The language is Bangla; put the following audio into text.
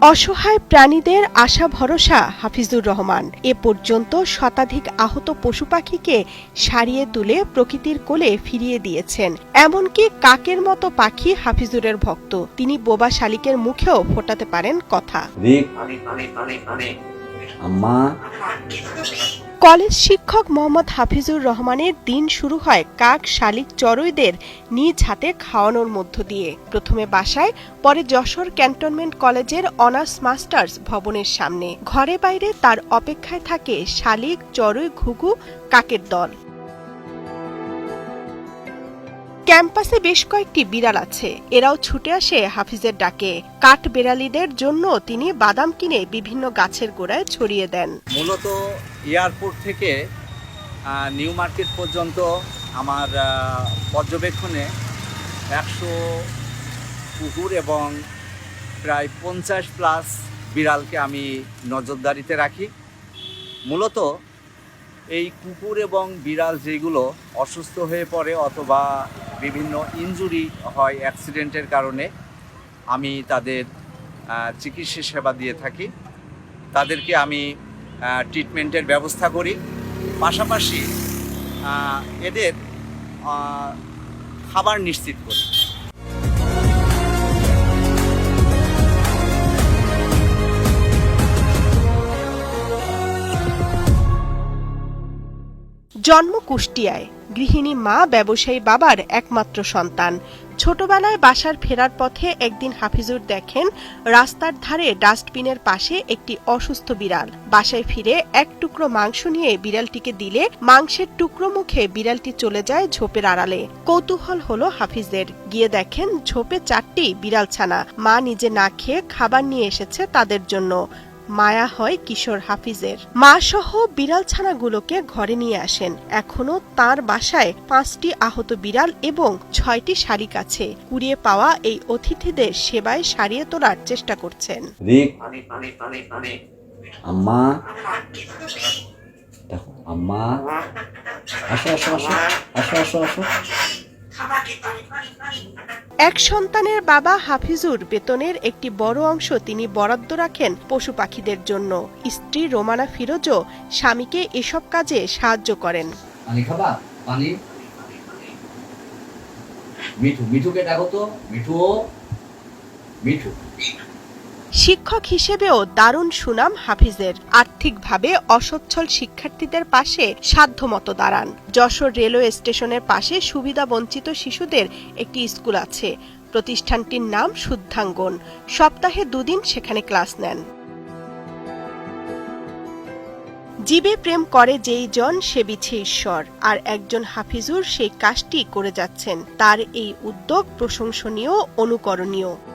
অসহায় প্রাণীদের আশা ভরসা, হাফিজুর রহমান। এ পর্যন্ত শতাধিক আহত পশু পাখিকে সারিয়ে তুলে প্রকৃতির কোলে ফিরিয়ে দিয়েছেন। এমনকি কাকের মতো পাখি হাফিজুরের ভক্ত। তিনি বোবা শালিকের মুখেও ফোটাতে পারেন কথা। কলেজ শিক্ষক মোহাম্মদ হাফিজুর রহমানের দিন শুরু হয় কাক শালিক চড়ুইদের নিজ হাতে খাওয়ানোর মধ্য দিয়ে। প্রথমে বাসায়, পরে যশোর ক্যান্টনমেন্ট কলেজের অনার্স মাস্টার্স ভবনের সামনে। ঘরে বাইরে তার অপেক্ষায় থাকে শালিক, চড়ুই, ঘুঘু, কাকের দল। ক্যাম্পাসে বেশ কয়েকটি বিড়াল আছে। এরাও ছুটে আসে হাফিজের ডাকে। কাঠ বেড়ালিদের জন্য তিনি বাদাম কিনে বিভিন্ন গাছের গোড়ায় ছড়িয়ে দেন। মূলত এয়ারপোর্ট থেকে নিউ মার্কেট পর্যন্ত আমার পর্যবেক্ষণে একশো কুকুর এবং প্রায় পঞ্চাশ প্লাস বিড়ালকে আমি নজরদারিতে রাখি। মূলত এই কুকুর এবং বিড়াল যেগুলো অসুস্থ হয়ে পড়ে অথবা বিভিন্ন ইঞ্জুরি হয় অ্যাক্সিডেন্টের কারণে, আমি তাদের চিকিৎসা সেবা দিয়ে থাকি। তাদেরকে আমি ট্রিটমেন্টের ব্যবস্থা করি। পাশাপাশি এদের খাবার নিশ্চিত করি। জন্ম কুষ্টিয়ায়। গৃহিণী মা, ব্যবসায়ী বাবার একমাত্র সন্তান। ছোটবেলায় বাসার ফেরার পথে একদিন হাফিজুর দেখেন, রাস্তার ধারে ডাস্টবিনের পাশে একটি অসুস্থ বিড়াল। বাসায় ফিরে এক টুকরো মাংস নিয়ে বিড়ালটিকে দিলে, মাংসের টুকরো মুখে বিড়ালটি চলে যায় ঝোপের আড়ালে। কৌতূহল হলো হাফিজের। গিয়ে দেখেন ঝোপে চারটি বিড়াল ছানা মা নিজে না খেয়ে খাবার নিয়ে এসেছে তাদের জন্য। মায়া হয় কিশোর হাফিজের। মা সহ বিড়াল ছানাগুলোকে ঘরে নিয়ে আসেন। এখনও তার বাসায় পাঁচটি আহত বিড়াল এবং ছয়টি শালিক আছে। কুড়িয়ে পাওয়া এই অতিথিদের সেবায় সারিয়ে তোলার চেষ্টা করছেন। আম্মা। দেখো, আম্মা। আসো আসো আসো। আসো আসো আসো। এক সন্তানের বাবা হাফিজুর বেতনের একটি বড় অংশ তিনি বরাদ্দ রাখেন পশু পাখিদের জন্য। স্ত্রী রোমানা ফিরোজও স্বামীকে এসব কাজে সাহায্য করেন। পানি খাবা? পানি? মিঠু, মিঠুকে ডাকো তো। মিঠু মিঠু। শিক্ষক হিসেবেও দারুণ সুনাম হাফিজের। আর্থিকভাবে অসচ্ছল শিক্ষার্থীদের পাশে সাধ্যমতো দাঁড়ান। যশোর রেলওয়ে স্টেশনের পাশে সুবিধা বঞ্চিত শিশুদের একটি স্কুল আছে। প্রতিষ্ঠানটির নাম শুদ্ধাঙ্গন। সপ্তাহে দুদিন সেখানে ক্লাস নেন। জীবে প্রেম করে যেই জন, সে বিছে ঈশ্বর। আর একজন হাফিজুর সেই কাজটি করে যাচ্ছেন। তার এই উদ্যোগ প্রশংসনীয়, অনুকরণীয়।